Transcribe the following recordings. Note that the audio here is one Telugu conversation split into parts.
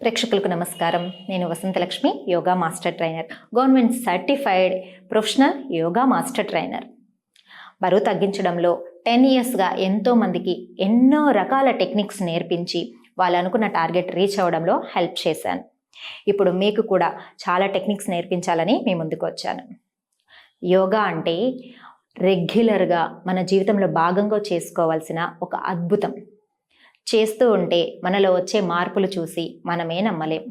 ప్రేక్షకులకు నమస్కారం. నేను Vasanthalakshmi yoga master trainer. Government certified professional yoga master trainer. బరువు తగ్గించడంలో టెన్ ఇయర్స్గా ఎంతోమందికి ఎన్నో రకాల టెక్నిక్స్ నేర్పించి వాళ్ళు అనుకున్న టార్గెట్ రీచ్ అవ్వడంలో హెల్ప్ చేశాను. ఇప్పుడు మీకు కూడా చాలా టెక్నిక్స్ నేర్పించాలని మీ ముందుకు వచ్చాను. యోగా అంటే రెగ్యులర్గా మన జీవితంలో భాగంగా చేసుకోవాల్సిన ఒక అద్భుతం. చేస్తూ ఉంటే మనలో వచ్చే మార్పులు చూసి మనమే నమ్మలేం.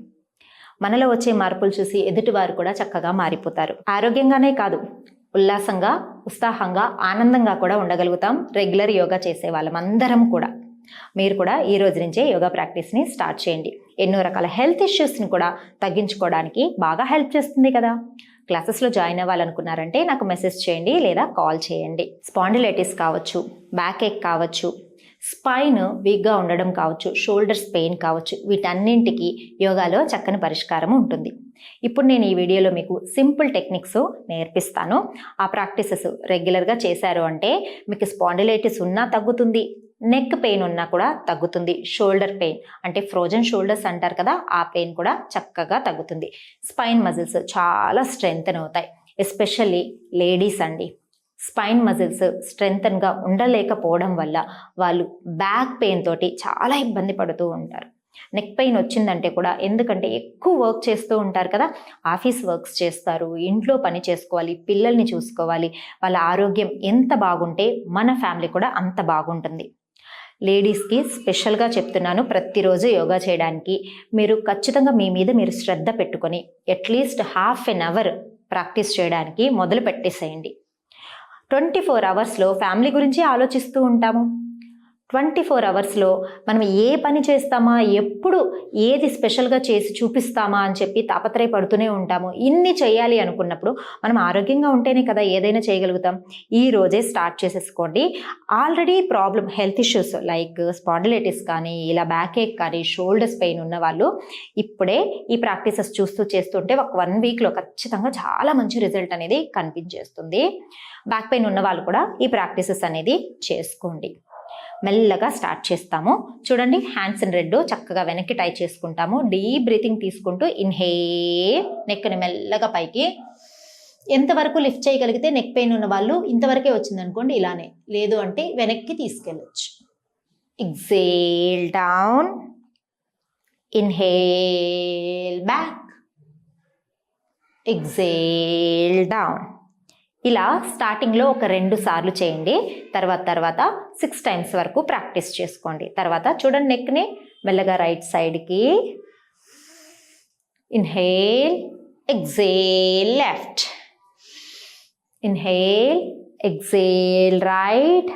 మనలో వచ్చే మార్పులు చూసి ఎదుటివారు కూడా చక్కగా మారిపోతారు. ఆరోగ్యంగానే కాదు ఉల్లాసంగా ఉత్సాహంగా ఆనందంగా కూడా ఉండగలుగుతాం. రెగ్యులర్ యోగా చేసే వాళ్ళం అందరం కూడా. మీరు కూడా ఈ రోజు నుంచే యోగా ప్రాక్టీస్ని స్టార్ట్ చేయండి. ఎన్నో రకాల హెల్త్ ఇష్యూస్ని కూడా తగ్గించుకోవడానికి బాగా హెల్ప్ చేస్తుంది కదా. క్లాసెస్లో జాయిన్ అవ్వాలనుకున్నారంటే నాకు మెసేజ్ చేయండి లేదా కాల్ చేయండి. స్పాండిలైటిస్ కావచ్చు బ్యాక్ ఏక్ కావచ్చు స్పైన్ వీక్గా ఉండడం కావచ్చు షోల్డర్స్ పెయిన్ కావచ్చు వీటన్నింటికి యోగాలో చక్కని పరిష్కారం ఉంటుంది. ఇప్పుడు నేను ఈ వీడియోలో మీకు సింపుల్ టెక్నిక్స్ నేర్పిస్తాను. ఆ ప్రాక్టీసెస్ రెగ్యులర్గా చేశారు అంటే మీకు స్పాండిలైటిస్ ఉన్నా తగ్గుతుంది నెక్ పెయిన్ ఉన్నా కూడా తగ్గుతుంది షోల్డర్ పెయిన్ అంటే ఫ్రోజన్ షోల్డర్స్ అంటారు కదా ఆ పెయిన్ కూడా చక్కగా తగ్గుతుంది. స్పైన్ మజిల్స్ చాలా స్ట్రెంగ్త్ అవుతాయి ఎస్పెషల్లీ లేడీస్ అండి. స్పైన్ మజిల్స్ స్ట్రెంగ్తన్గా ఉండలేకపోవడం వల్ల వాళ్ళు బ్యాక్ పెయిన్ తోటి చాలా ఇబ్బంది పడుతూ ఉంటారు. నెక్ పెయిన్ వచ్చిందంటే కూడా ఎందుకంటే ఎక్కువ వర్క్ చేస్తూ ఉంటారు కదా ఆఫీస్ వర్క్స్ చేస్తారు ఇంట్లో పని చేసుకోవాలి పిల్లల్ని చూసుకోవాలి వాళ్ళ ఆరోగ్యం ఎంత బాగుంటే మన ఫ్యామిలీ కూడా అంత బాగుంటుంది. లేడీస్కి స్పెషల్గా చెప్తున్నాను ప్రతిరోజు యోగా చేయడానికి మీరు ఖచ్చితంగా మీ మీద మీరు శ్రద్ధ పెట్టుకొని at least half an hour practice చేయడానికి మొదలు పెట్టేసేయండి ట్వంటీ ఫోర్ అవర్స్లో ఫ్యామిలీ గురించి ఆలోచిస్తూ ఉంటాము. ట్వంటీ ఫోర్ అవర్స్లో మనం ఏ పని చేస్తామా ఎప్పుడు ఏది స్పెషల్గా చేసి చూపిస్తామా అని చెప్పి తాపత్రయపడుతూనే ఉంటాము. ఇన్ని చేయాలి అనుకున్నప్పుడు మనం ఆరోగ్యంగా ఉంటేనే కదా ఏదైనా చేయగలుగుతాం. ఈ రోజే స్టార్ట్ చేసేసుకోండి. Already problem health issues like spondylitis కానీ ఇలా బ్యాక్ ఏక్ కానీ షోల్డర్స్ పెయిన్ ఉన్న వాళ్ళు ఇప్పుడే ఈ ప్రాక్టీసెస్ చూస్తూ చేస్తుంటే ఒక వన్ వీక్లో ఖచ్చితంగా చాలా మంచి రిజల్ట్ అనేది కనిపించేస్తుంది. బ్యాక్ పెయిన్ ఉన్న వాళ్ళు కూడా ఈ ప్రాక్టీసెస్ అనేది చేసుకోండి. మెల్లగా స్టార్ట్ చేస్తాము. చూడండి హ్యాండ్స్ అండ్ రెడ్ చక్కగా వెనక్కి టై చేసుకుంటాము. డీప్ బ్రీతింగ్ తీసుకుంటూ ఇన్హే నెక్ని మెల్లగా పైకి. ఎంతవరకు లిఫ్ట్ చేయగలిగితే నెక్ పెయిన్ ఉన్న వాళ్ళు ఇంతవరకే వచ్చింది అనుకోండి ఇలానే. లేదు అంటే వెనక్కి తీసుకెళ్ళచ్చు. Exhale down. Inhale back. Exhale down. ఇలా స్టార్టింగ్లో ఒక రెండు సార్లు చేయండి. తర్వాత తర్వాత సిక్స్ టైమ్స్ వరకు ప్రాక్టీస్ చేసుకోండి. తర్వాత చూడండి నెక్ని మెల్లగా రైట్ సైడ్కి inhale exhale left inhale exhale right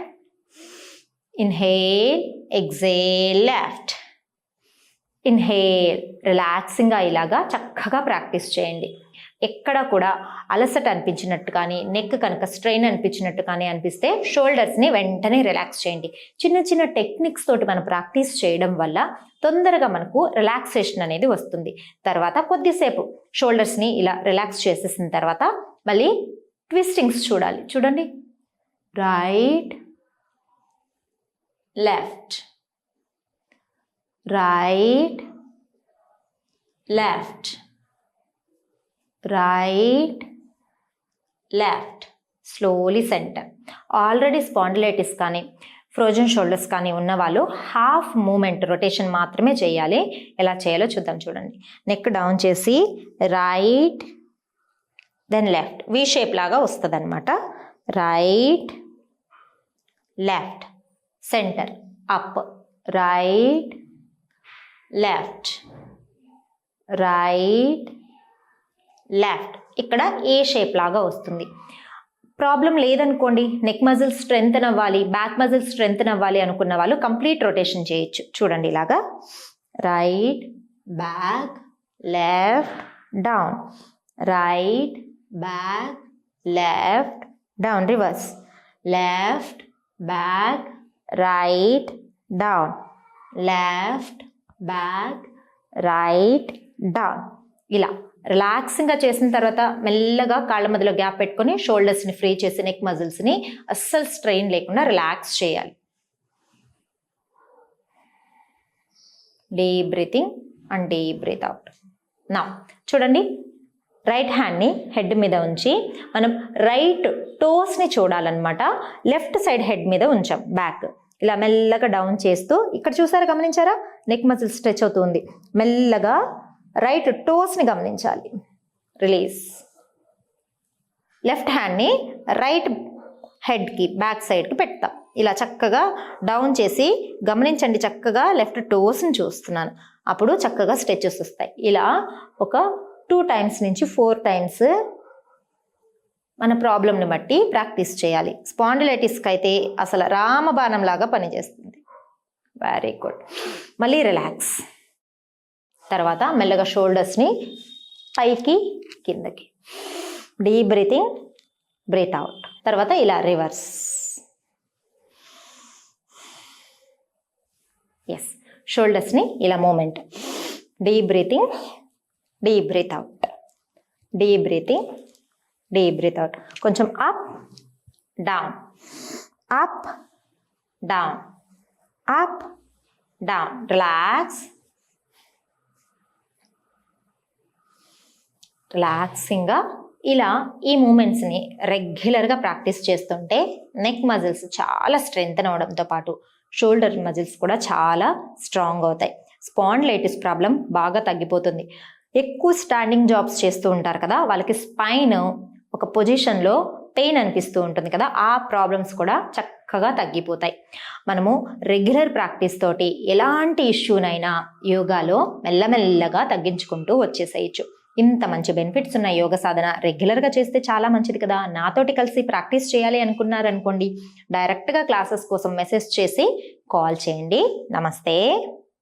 inhale exhale left inhale రిలాక్సింగ్గా ఇలాగా చక్కగా ప్రాక్టీస్ చేయండి. ఎక్కడ కూడా అలసట అనిపించినట్టు కానీ నెక్ కనుక స్ట్రెయిన్ అనిపించినట్టు కానీ అనిపిస్తే షోల్డర్స్ని వెంటనే రిలాక్స్ చేయండి. చిన్న చిన్న టెక్నిక్స్ తోటి మనం ప్రాక్టీస్ చేయడం వల్ల తొందరగా మనకు రిలాక్సేషన్ అనేది వస్తుంది. తర్వాత కొద్దిసేపు షోల్డర్స్ని ఇలా రిలాక్స్ చేసేసిన తర్వాత మళ్ళీ ట్విస్టింగ్స్ చూడాలి. చూడండి. Right left right left right left slowly center already spondylitis కానీ ఫ్రోజన్ షోల్డర్స్ కానీ ఉన్న వాళ్ళు హాఫ్ మూమెంట్ రొటేషన్ మాత్రమే చేయాలి. ఎలా చేయాలో చూద్దాం చూడండి. నెక్ డౌన్ చేసి right then left V shape లాగా వస్తుంది అనమాట right left center up right left right left ఇక్కడ ఏ షేప్ లాగా వస్తుంది. ప్రాబ్లం లేదనుకోండి నెక్ మజిల్ స్ట్రెంగ్త్ అవ్వాలి బ్యాక్ మజిల్ స్ట్రెంగ్త్ అవ్వాలి అనుకున్న వాళ్ళు కంప్లీట్ రొటేషన్ చేయొచ్చు. చూడండి ఇలాగా. Right back left down right back left down reverse left back right down left back right down ఇలా రిలాక్సింగ్గా చేసిన తర్వాత మెల్లగా కాళ్ళ మధ్యలో గ్యాప్ పెట్టుకొని షోల్డర్స్ని ఫ్రీ చేసి నెక్ మజిల్స్ని అస్సలు స్ట్రెయిన్ లేకుండా రిలాక్స్ చేయాలి. Deep breathing and deep breathe out నా చూడండి. రైట్ హ్యాండ్ని హెడ్ మీద ఉంచి మనం రైట్ టోస్ని చూడాలన్నమాట. లెఫ్ట్ సైడ్ హెడ్ మీద ఉంచాం బ్యాక్ ఇలా మెల్లగా డౌన్ చేస్తూ ఇక్కడ చూసారా గమనించారా? నెక్ మజిల్ స్ట్రెచ్ అవుతుంది మెల్లగా రైట్ టోస్ని గమనించాలి. రిలీజ్. లెఫ్ట్ హ్యాండ్ని రైట్ హెడ్కి బ్యాక్ సైడ్కి పెడతాం. ఇలా చక్కగా డౌన్ చేసి గమనించండి చక్కగా లెఫ్ట్ టోస్ని చూస్తున్నాను. అప్పుడు చక్కగా స్ట్రెచెస్ వస్తాయి. ఇలా ఒక టూ టైమ్స్ నుంచి ఫోర్ టైమ్స్ మన ప్రాబ్లంని బట్టి ప్రాక్టీస్ చేయాలి. స్పాండిలైటిస్కి అయితే అసలు రామబాణం లాగా పనిచేస్తుంది. వెరీ గుడ్ మళ్ళీ రిలాక్స్. తర్వాత మెల్లగా షోల్డర్స్ని పైకి కిందకి. డీప్ బ్రీతింగ్ బ్రీత్ అవుట్ తర్వాత ఇలా రివర్స్ ఎస్ షోల్డర్స్ని ఇలా movement deep breathing deep breath out deep breathing deep breath out కొంచెం up down up down up down relax రిలాక్సింగ్గా ఇలా ఈ మూమెంట్స్ని రెగ్యులర్గా ప్రాక్టీస్ చేస్తుంటే నెక్ మజిల్స్ చాలా స్ట్రెంగ్త్ అవడంతో పాటు షోల్డర్ మజిల్స్ కూడా చాలా స్ట్రాంగ్ అవుతాయి. స్పాండ్లైటిస్ ప్రాబ్లం బాగా తగ్గిపోతుంది. ఎక్కువ స్టాండింగ్ జాబ్స్ చేస్తూ ఉంటారు కదా వాళ్ళకి స్పైన్ ఒక పొజిషన్లో పెయిన్ అనిపిస్తూ ఉంటుంది కదా ఆ ప్రాబ్లమ్స్ కూడా చక్కగా తగ్గిపోతాయి. మనము రెగ్యులర్ ప్రాక్టీస్ తోటి ఎలాంటి ఇష్యూనైనా యోగాలో మెల్లమెల్లగా తగ్గించుకుంటూ వచ్చేసేయచ్చు. ఇంత మంచి బెనిఫిట్స్ ఉన్న యోగ సాధన రెగ్యులర్గా చేస్తే చాలా మంచిది కదా. నాతోటి కలిసి ప్రాక్టీస్ చేయాలి అనుకున్నారనుకోండి డైరెక్ట్గా క్లాసెస్ కోసం మెసేజ్ చేసి కాల్ చేయండి. నమస్తే.